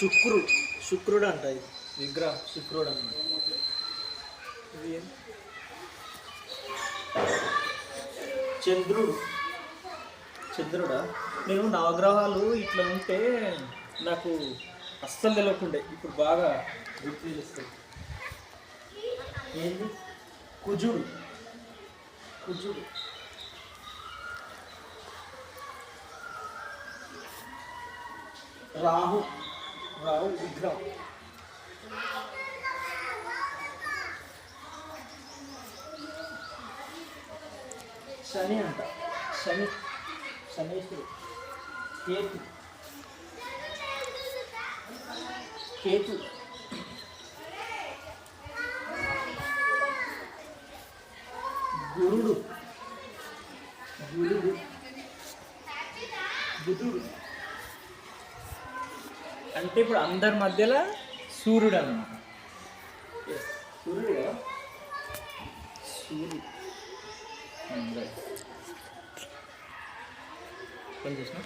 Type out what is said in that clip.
శుక్రుడు శుక్రుడు అంట ఇది. విగ్రహం శుక్రుడు అన్నమాట ఇది? చంద్రుడు. చంద్రుడా? నేను నవగ్రహాలు ఇట్లా ఉంటే నాకు అస్సలు తెలియకుండే ఇప్పుడు బాగా గుర్తు తెలుస్తుంది ఏంది? కుజుడు. కుజుడు. రాహు రాహు విగ్రహం. శని అంట. శని శనేశ్వరుడు. కేతు. కేతు. గురుడు. గురుడు. బుధుడు. అంటే ఇప్పుడు అందరి మధ్యలో సూర్యుడు అన్నమాట. Yes, సూర్యుడు సూర్యుడు. చేసిన